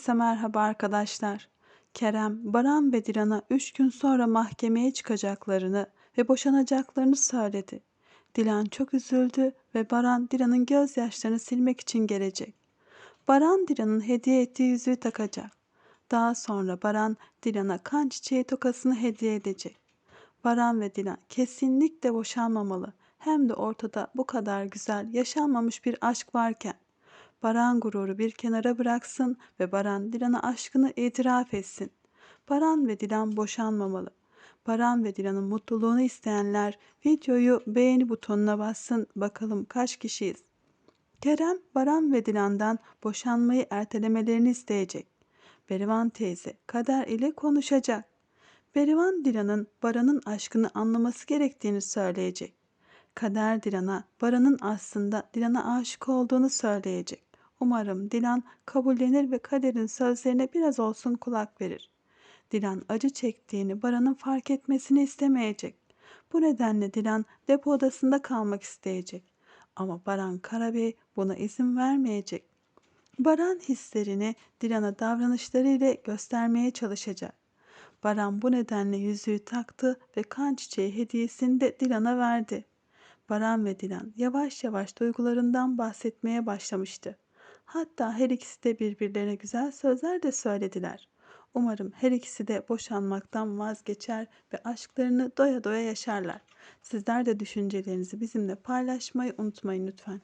Herkese merhaba arkadaşlar. Kerem, Baran ve Dilan'a üç gün sonra mahkemeye çıkacaklarını ve boşanacaklarını söyledi. Dilan çok üzüldü ve Baran Dilan'ın gözyaşlarını silmek için gelecek. Baran Dilan'ın hediye ettiği yüzüğü takacak. Daha sonra Baran Dilan'a kan çiçeği tokasını hediye edecek. Baran ve Dilan kesinlikle boşanmamalı. Hem de ortada bu kadar güzel, yaşanmamış bir aşk varken. Baran gururu bir kenara bıraksın ve Baran Dilan'a aşkını itiraf etsin. Baran ve Dilan boşanmamalı. Baran ve Dilan'ın mutluluğunu isteyenler videoyu beğeni butonuna bassın. Bakalım kaç kişiyiz? Kerem, Baran ve Dilan'dan boşanmayı ertelemelerini isteyecek. Berivan teyze kader ile konuşacak. Berivan Dilan'ın Baran'ın aşkını anlaması gerektiğini söyleyecek. Kader Dilan'a Baran'ın aslında Dilan'a aşık olduğunu söyleyecek. Umarım Dilan kabullenir ve Kader'in sözlerine biraz olsun kulak verir. Dilan acı çektiğini Baran'ın fark etmesini istemeyecek. Bu nedenle Dilan depo odasında kalmak isteyecek. Ama Baran Karabey buna izin vermeyecek. Baran hislerini Dilan'a davranışlarıyla göstermeye çalışacak. Baran bu nedenle yüzüğü taktı ve kan çiçeği hediyesini de Dilan'a verdi. Baran ve Dilan yavaş yavaş duygularından bahsetmeye başlamıştı. Hatta her ikisi de birbirlerine güzel sözler de söylediler. Umarım her ikisi de boşanmaktan vazgeçer ve aşklarını doya doya yaşarlar. Sizler de düşüncelerinizi bizimle paylaşmayı unutmayın lütfen.